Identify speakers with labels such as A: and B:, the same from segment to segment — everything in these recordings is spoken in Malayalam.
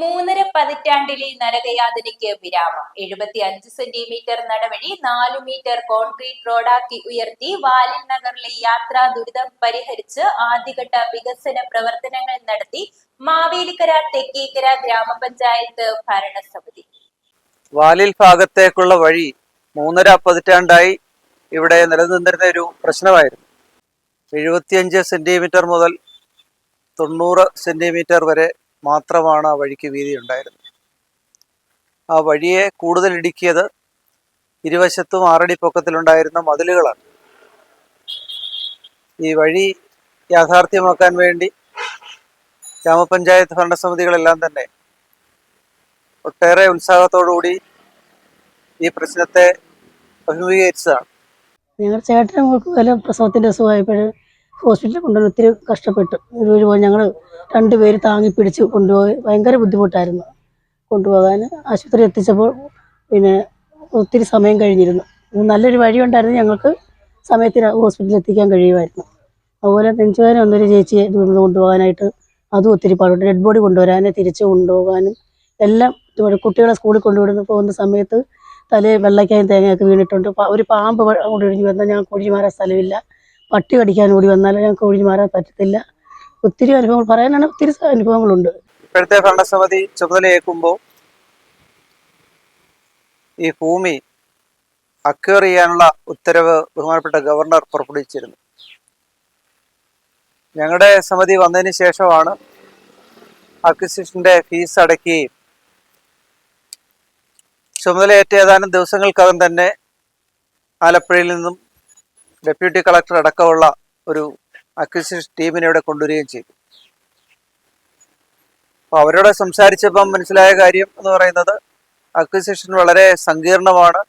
A: മൂന്നര പതിറ്റാണ്ടിലെ നരകയാതനയ്ക്ക് വിരാമം. എഴുപത്തി അഞ്ച് സെന്റിമീറ്റർ നടവഴി നാലു മീറ്റർ കോൺക്രീറ്റ് റോഡാക്കി ഉയർത്തി വാലിൻ നഗറിലെ യാത്രാ ദുരിതം പരിഹരിച്ച് ആദ്യഘട്ട വികസന പ്രവർത്തനങ്ങൾ നടത്തി മാവേലിക്കര തെക്കേക്കര ഗ്രാമപഞ്ചായത്ത് ഭരണസമിതി.
B: വാലിൽ ഭാഗത്തേക്കുള്ള വഴി മൂന്നര പതിറ്റാണ്ടായി ഇവിടെ നിലനിന്നിരുന്ന ഒരു പ്രശ്നമായിരുന്നു. എഴുപത്തിയഞ്ച് സെന്റിമീറ്റർ മുതൽ തൊണ്ണൂറ് സെന്റിമീറ്റർ വരെ മാത്രമാണ് ആ വഴിക്ക് വീതി ഉണ്ടായിരുന്നത് ആ വഴിയെ കൂടുതൽ ഇടുക്കിയത് ഇരുവശത്തും ആറടി പൊക്കത്തിലുണ്ടായിരുന്ന മതിലുകളാണ്. ഈ വഴി യാഥാർത്ഥ്യമാക്കാൻ വേണ്ടി ഗ്രാമപഞ്ചായത്ത് ഭരണസമിതികളെല്ലാം തന്നെ ഒട്ടേറെ ഉത്സാഹത്തോടുകൂടി ഈ പ്രശ്നത്തെ അഭിമുഖീകരിച്ചതാണ്.
C: ചേട്ടൻ മോൾക്ക് വല്ല പ്രസവത്തിന്റെ അസുഖമായപ്പോൾ ഹോസ്പിറ്റലിൽ കൊണ്ടുവന്ന് ഒത്തിരി കഷ്ടപ്പെട്ടു. ഒരു പോയി ഞങ്ങൾ രണ്ടുപേര് താങ്ങി പിടിച്ച് കൊണ്ടുപോയി. ഭയങ്കര ബുദ്ധിമുട്ടായിരുന്നു. കൊണ്ടുപോകാൻ ആശുപത്രി എത്തിച്ചപ്പോൾ പിന്നെ ഒത്തിരി സമയം കഴിഞ്ഞിരുന്നു. നല്ലൊരു വഴി ഉണ്ടായിരുന്നു ഞങ്ങൾക്ക് സമയത്തിന് ഹോസ്പിറ്റലിൽ എത്തിക്കാൻ കഴിയുമായിരുന്നു. അതുപോലെ നെഞ്ചുവേദന വന്നൊരു ചേച്ചിയെ ഇവിടുന്ന് കൊണ്ടുപോകാനായിട്ട് അതും ഒത്തിരി പാടുണ്ട്. ഡെഡ് ബോഡി കൊണ്ടുവരാനും തിരിച്ച് കൊണ്ടുപോകാനും എല്ലാം കുട്ടികളെ സ്കൂളിൽ കൊണ്ടുവിടുന്ന പോകുന്ന സമയത്ത് തലയിൽ വെള്ളയ്ക്കായും തേങ്ങയൊക്കെ വീണിട്ടുണ്ട്. ഒരു പാമ്പ് ഒഴിഞ്ഞു വന്നാൽ ഒഴിഞ്ഞു മാറാൻ സ്ഥലമില്ല. പട്ടി കടിക്കാൻ ഓടി വന്നാൽ ഞങ്ങൾക്ക് ഒഴിഞ്ഞു മാറാൻ പറ്റത്തില്ല. ഒത്തിരി അനുഭവങ്ങൾ പറയാനാണ് ഒത്തിരി അനുഭവങ്ങളുണ്ട്.
B: ഇപ്പോഴത്തെ ഭരണസമിതി ചുമതലയേക്കുമ്പോൾ ഈ ഭൂമി അക്വയർ ചെയ്യാനുള്ള ഉത്തരവ് ബഹുമാനപ്പെട്ട ഗവർണർ പുറപ്പെടുവിച്ചിരുന്നു. ഞങ്ങളുടെ സമിതി വന്നതിന് ശേഷമാണ് അക്വിസിഷന്റെ ഫീസ് അടയ്ക്കുകയും ചുമതലയേറ്റ ഏതാനും ദിവസങ്ങൾക്കകം തന്നെ ആലപ്പുഴയിൽ നിന്നും ഡെപ്യൂട്ടി കളക്ടർ അടക്കമുള്ള ഒരു അക്വിസിഷൻ ടീമിനെ ഇവിടെ കൊണ്ടുവരികയും ചെയ്തു. അപ്പോൾ അവരോട് സംസാരിച്ചപ്പം മനസ്സിലായ കാര്യം എന്ന് പറയുന്നത് അക്വിസിഷൻ വളരെ സങ്കീർണമാണ്.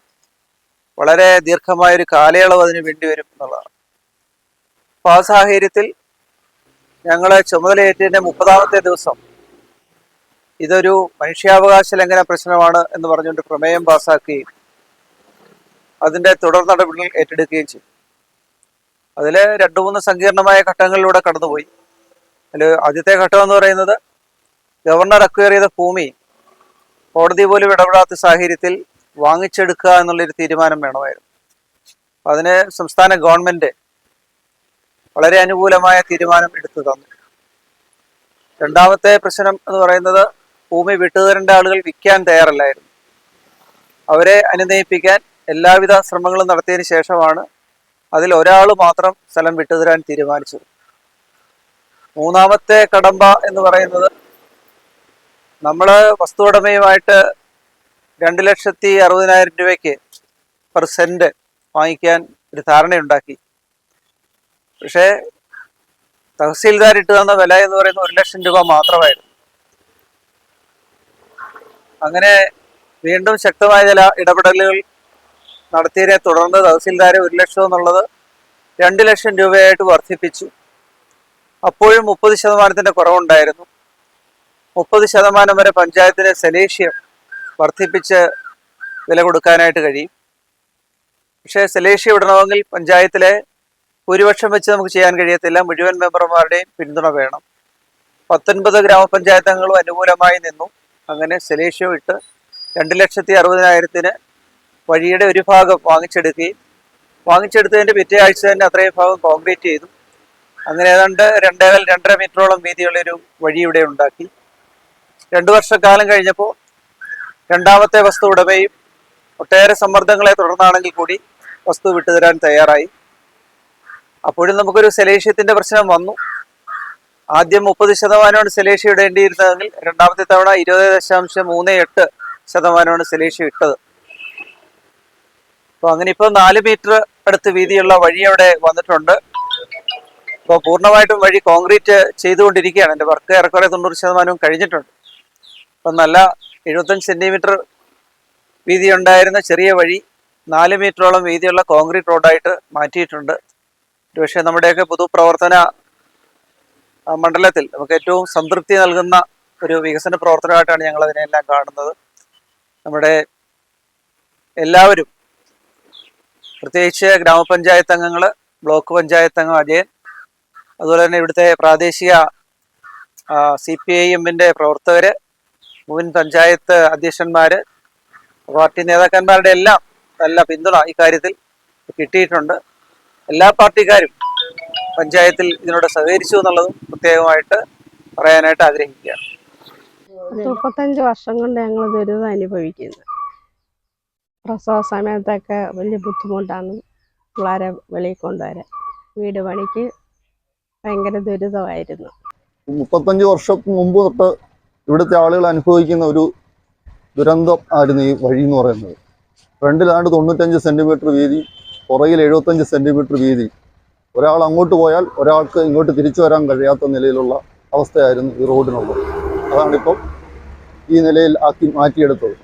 B: വളരെ ദീർഘമായൊരു കാലയളവ് അതിന് വേണ്ടി വരും എന്നുള്ളതാണ്. അപ്പോൾ ആ സാഹചര്യത്തിൽ ഞങ്ങൾ ചുമതലയേറ്റതിന്റെ മുപ്പതാമത്തെ ദിവസം ഇതൊരു മനുഷ്യാവകാശ ലംഘന പ്രശ്നമാണ് എന്ന് പറഞ്ഞുകൊണ്ട് പ്രമേയം പാസാക്കുകയും അതിന്റെ തുടർ നടപടികൾ ഏറ്റെടുക്കുകയും ചെയ്തു. അതിൽ രണ്ടു മൂന്ന് സങ്കീർണമായ ഘട്ടങ്ങളിലൂടെ കടന്നുപോയി. അതിൽ ആദ്യത്തെ ഘട്ടം എന്ന് പറയുന്നത് ഗവർണർ അക്വയർ ചെയ്ത ഭൂമി കോടതി പോലും ഇടപെടാത്ത സാഹചര്യത്തിൽ വാങ്ങിച്ചെടുക്കുക എന്നുള്ളൊരു തീരുമാനം വേണമായിരുന്നു. അതിന് സംസ്ഥാന ഗവൺമെന്റ് വളരെ അനുകൂലമായ തീരുമാനം എടുത്തു തന്നു. രണ്ടാമത്തെ പ്രശ്നം എന്ന് പറയുന്നത് ഭൂമി വിട്ടുതരേണ്ട ആളുകൾ വിൽക്കാൻ തയ്യാറല്ലായിരുന്നു. അവരെ അനുനയിപ്പിക്കാൻ എല്ലാവിധ ശ്രമങ്ങളും നടത്തിയതിനു ശേഷമാണ് അതിൽ ഒരാൾ മാത്രം സ്ഥലം വിട്ടുതരാൻ തീരുമാനിച്ചു. മൂന്നാമത്തെ കടമ്പ എന്ന് പറയുന്നത് നമ്മൾ വസ്തു ഉടമയുമായിട്ട് രണ്ട് ലക്ഷത്തി അറുപതിനായിരം രൂപയ്ക്ക് പെർ വാങ്ങിക്കാൻ ഒരു ധാരണയുണ്ടാക്കി. പക്ഷേ തഹസീൽദാർ ഇട്ട് തന്ന വില എന്ന് പറയുന്നത് ഒരു ലക്ഷം രൂപ മാത്രമായിരുന്നു. അങ്ങനെ വീണ്ടും ശക്തമായ ചില ഇടപെടലുകൾ നടത്തിയതിനെ തുടർന്ന് തഹസിൽദാരെ ഒരു ലക്ഷം എന്നുള്ളത് രണ്ട് ലക്ഷം രൂപയായിട്ട് വർദ്ധിപ്പിച്ചു. അപ്പോഴും മുപ്പത് ശതമാനത്തിന്റെ കുറവുണ്ടായിരുന്നു. മുപ്പത് ശതമാനം വരെ പഞ്ചായത്തിന് സെലേഷ്യം വർദ്ധിപ്പിച്ച് വില കൊടുക്കാനായിട്ട് കഴിയും. പക്ഷേ സെലേഷ്യം ഇടണമെങ്കിൽ പഞ്ചായത്തിലെ ഭൂരിപക്ഷം വെച്ച് നമുക്ക് ചെയ്യാൻ കഴിയത്തില്ല. മുഴുവൻ മെമ്പർമാരുടെയും പിന്തുണ വേണം. പത്തൊൻപത് ഗ്രാമപഞ്ചായത്തങ്ങളും അനുകൂലമായി നിന്നു. അങ്ങനെ സെലേഷ്യം ഇട്ട് രണ്ട് ലക്ഷത്തി അറുപതിനായിരത്തിന് വഴിയുടെ ഒരു ഭാഗം വാങ്ങിച്ചെടുക്കുകയും വാങ്ങിച്ചെടുത്തതിന്റെ പിറ്റേ ആഴ്ച തന്നെ അത്രയും ഭാഗം കോൺക്രീറ്റ് ചെയ്തു. അങ്ങനെ ഏതാണ്ട് രണ്ടേകാൽ രണ്ടര മീറ്ററോളം വീതിയുള്ളൊരു വഴി ഇവിടെ ഉണ്ടാക്കി. രണ്ടു വർഷക്കാലം കഴിഞ്ഞപ്പോൾ രണ്ടാമത്തെ വസ്തു ഉടമയും ഒട്ടേറെ സമ്മർദ്ദങ്ങളെ തുടർന്നാണെങ്കിൽ കൂടി വസ്തു വിട്ടുതരാൻ തയ്യാറായി. അപ്പോഴും നമുക്കൊരു സെലേഷ്യത്തിന്റെ പ്രശ്നം വന്നു. ആദ്യം മുപ്പത് ശതമാനമാണ് സെലേഷ്യ ഇടേണ്ടിയിരുന്നതെങ്കിൽ രണ്ടാമത്തെ തവണ ഇരുപത് ദശാംശം മൂന്ന് എട്ട് ശതമാനമാണ് സെലേഷ്യ ഇട്ടത്. അപ്പോൾ അങ്ങനെ ഇപ്പോൾ നാല് മീറ്റർ അടുത്ത് വീതിയുള്ള വഴി അവിടെ വന്നിട്ടുണ്ട്. ഇപ്പോൾ പൂർണമായിട്ടും വഴി കോൺക്രീറ്റ് ചെയ്തുകൊണ്ടിരിക്കുകയാണ്. എന്റെ വർക്ക് ഏറെക്കുറെ തൊണ്ണൂറ് ശതമാനവും കഴിഞ്ഞിട്ടുണ്ട്. അപ്പം നല്ല എഴുപത്തഞ്ച് സെന്റിമീറ്റർ വീതി ഉണ്ടായിരുന്ന ചെറിയ വഴി നാല് മീറ്ററോളം വീതിയുള്ള കോൺക്രീറ്റ് റോഡായിട്ട് മാറ്റിയിട്ടുണ്ട്. പക്ഷേ നമ്മുടെയൊക്കെ പൊതുപ്രവർത്തന മണ്ഡലത്തിൽ നമുക്ക് ഏറ്റവും സംതൃപ്തി നൽകുന്ന ഒരു വികസന പ്രവർത്തനമായിട്ടാണ് ഞങ്ങൾ അതിനെല്ലാം കാണുന്നത്. നമ്മുടെ എല്ലാവരും പ്രത്യേകിച്ച് ഗ്രാമപഞ്ചായത്ത് അംഗങ്ങൾ ബ്ലോക്ക് പഞ്ചായത്ത് അംഗം അജയൻ അതുപോലെ തന്നെ ഇവിടുത്തെ പ്രാദേശിക സി പി ഐ എമ്മിന്റെ പ്രവർത്തകർ മുൻ പഞ്ചായത്ത് അധ്യക്ഷന്മാർ പാർട്ടി നേതാക്കന്മാരുടെ എല്ലാം നല്ല പിന്തുണ ഇക്കാര്യത്തിൽ കിട്ടിയിട്ടുണ്ട്. എല്ലാ പാർട്ടിക്കാരും പഞ്ചായത്തിൽ ഇതിനോട് സഹകരിച്ചു എന്നുള്ളതും പ്രത്യേകമായിട്ട് പറയാനായിട്ട് ആഗ്രഹിക്കുകയാണ്.
D: മുപ്പത്തഞ്ച് വർഷം കൊണ്ട് ഞങ്ങൾ ദുരിതം അനുഭവിക്കുന്നത് പ്രസവ സമയത്തൊക്കെ വലിയ ബുദ്ധിമുട്ടാണ് പിള്ളേരെ വെളിയിൽ കൊണ്ടുവരാൻ. വീട് പണിക്ക് ഭയങ്കര ദുരിതമായിരുന്നു.
E: മുപ്പത്തഞ്ച് വർഷത്തിന് മുമ്പ് തൊട്ട് ഇവിടുത്തെ ആളുകൾ അനുഭവിക്കുന്ന ഒരു ദുരന്തം ആയിരുന്നു ഈ വഴി എന്ന് പറയുന്നത്. ഫ്രണ്ടിലാണ്ട് തൊണ്ണൂറ്റഞ്ച് സെന്റിമീറ്റർ വീതി പുറകിൽ എഴുപത്തഞ്ച് സെന്റിമീറ്റർ വീതി. ഒരാൾ അങ്ങോട്ട് പോയാൽ ഒരാൾക്ക് ഇങ്ങോട്ട് തിരിച്ചു വരാൻ കഴിയാത്ത നിലയിലുള്ള അവസ്ഥയായിരുന്നു ഈ റോഡിനുള്ളത്. അതാണിപ്പം ഈ നിലയിൽ ആക്കി മാറ്റിയെടുത്തത്.